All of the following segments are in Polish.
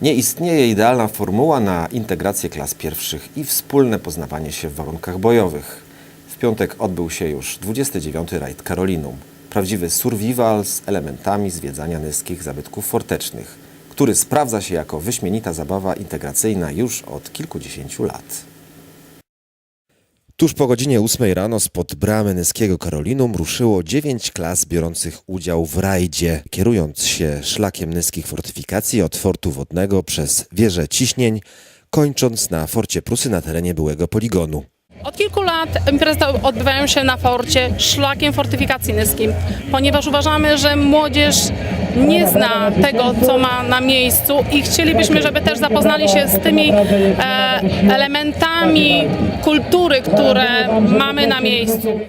Nie istnieje idealna formuła na integrację klas pierwszych i wspólne poznawanie się w warunkach bojowych. W piątek odbył się już 29. rajd Karolinum. Prawdziwy survival z elementami zwiedzania nyskich zabytków fortecznych, który sprawdza się jako wyśmienita zabawa integracyjna już od kilkudziesięciu lat. Tuż po godzinie 8 rano spod bramy Nyskiego Karolinum ruszyło dziewięć klas biorących udział w rajdzie, kierując się szlakiem nyskich fortyfikacji od fortu wodnego przez wieżę ciśnień, kończąc na forcie Prusy na terenie byłego poligonu. Od kilku lat imprezy odbywają się na forcie szlakiem fortyfikacyjnym, ponieważ uważamy, że młodzież nie zna tego, co ma na miejscu i chcielibyśmy, żeby też zapoznali się z tymi e, elementami kultury, które mamy na miejscu.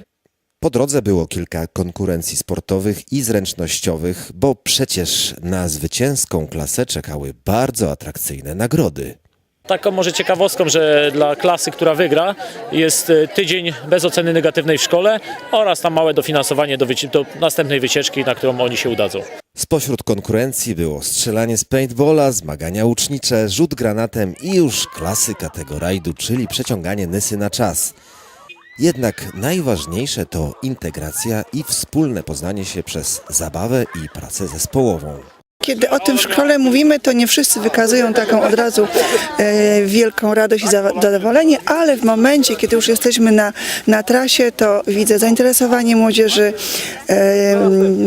Po drodze było kilka konkurencji sportowych i zręcznościowych, bo przecież na zwycięską klasę czekały bardzo atrakcyjne nagrody. Taką może ciekawostką, że dla klasy, która wygra, jest e, tydzień bez oceny negatywnej w szkole oraz tam małe dofinansowanie do, do następnej wycieczki, na którą oni się udadzą. Spośród konkurencji było strzelanie z paintballa, zmagania ucznicze, rzut granatem i już klasyka tego rajdu, czyli przeciąganie nysy na czas. Jednak najważniejsze to integracja i wspólne poznanie się przez zabawę i pracę zespołową. Kiedy o tym w szkole mówimy, to nie wszyscy wykazują taką od razu e, wielką radość i za- zadowolenie, ale w momencie, kiedy już jesteśmy na, na trasie, to widzę zainteresowanie młodzieży,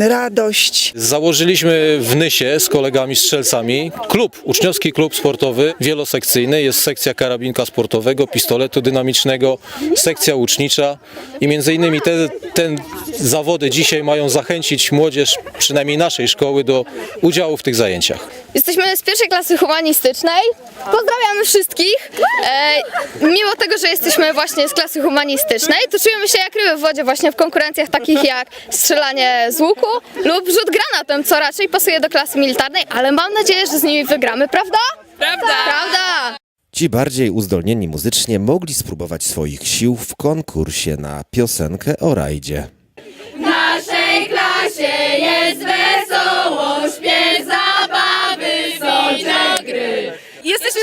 radość. Założyliśmy w Nysie z kolegami strzelcami klub, uczniowski klub sportowy wielosekcyjny. Jest sekcja karabinka sportowego, pistoletu dynamicznego, sekcja łucznicza i między innymi te, te zawody dzisiaj mają zachęcić młodzież, przynajmniej naszej szkoły, do udziału w tych zajęciach. Jesteśmy z pierwszej klasy humanistycznej. Pozdrawiamy wszystkich. E, mimo tego, że jesteśmy właśnie z klasy humanistycznej, to czujemy się jak ryby w wodzie właśnie w konkurencjach takich jak strzelanie z łuku lub rzut granatem, co raczej pasuje do klasy militarnej, ale mam nadzieję, że z nimi wygramy, prawda? Prawda! Prawda! Ci bardziej uzdolnieni muzycznie mogli spróbować swoich sił w konkursie na piosenkę o rajdzie. naszej klasie jest wesoło,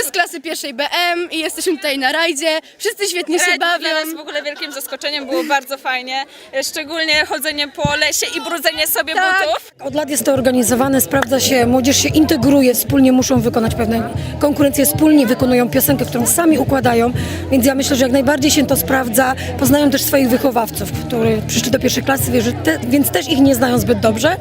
z klasy pierwszej BM i jesteśmy tutaj na rajdzie. Wszyscy świetnie się Rajd bawią. Dla nas w ogóle wielkim zaskoczeniem było bardzo fajnie, szczególnie chodzenie po lesie i brudzenie sobie butów. Od lat jest to organizowane, sprawdza się, młodzież się integruje, wspólnie muszą wykonać pewne konkurencje, wspólnie wykonują piosenkę, którą sami układają, więc ja myślę, że jak najbardziej się to sprawdza. Poznają też swoich wychowawców, którzy przyszli do pierwszej klasy, wie, że te, więc też ich nie znają zbyt dobrze,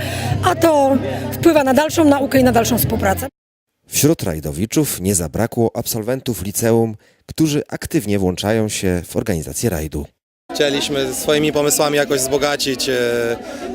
a to wpływa na dalszą naukę i na dalszą współpracę. Wśród rajdowiczów nie zabrakło absolwentów liceum, którzy aktywnie włączają się w organizację rajdu. Chcieliśmy swoimi pomysłami jakoś wzbogacić e,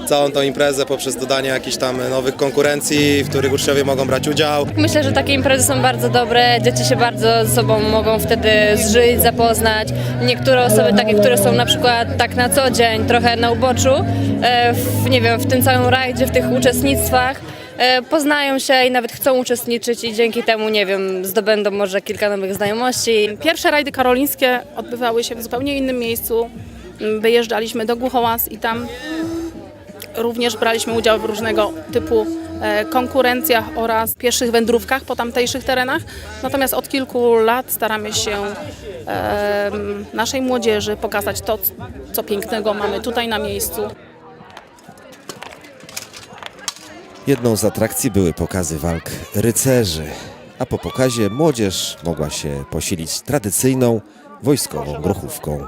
całą tą imprezę poprzez dodanie jakichś tam nowych konkurencji, w których uczniowie mogą brać udział. Myślę, że takie imprezy są bardzo dobre, dzieci się bardzo ze sobą mogą wtedy zżyć, zapoznać. Niektóre osoby takie, które są na przykład tak na co dzień, trochę na uboczu, e, w, nie wiem, w tym całym rajdzie, w tych uczestnictwach, e, poznają się i nawet chcą uczestniczyć i dzięki temu, nie wiem, zdobędą może kilka nowych znajomości. Pierwsze rajdy karolińskie odbywały się w zupełnie innym miejscu. Wyjeżdżaliśmy do Głuchołaz i tam również braliśmy udział w różnego typu e, konkurencjach oraz pieszych wędrówkach po tamtejszych terenach. Natomiast od kilku lat staramy się naszej młodzieży pokazać to, co pięknego mamy tutaj na miejscu. Jedną z atrakcji były pokazy walk rycerzy, a po pokazie młodzież mogła się posilić tradycyjną wojskową grochówką.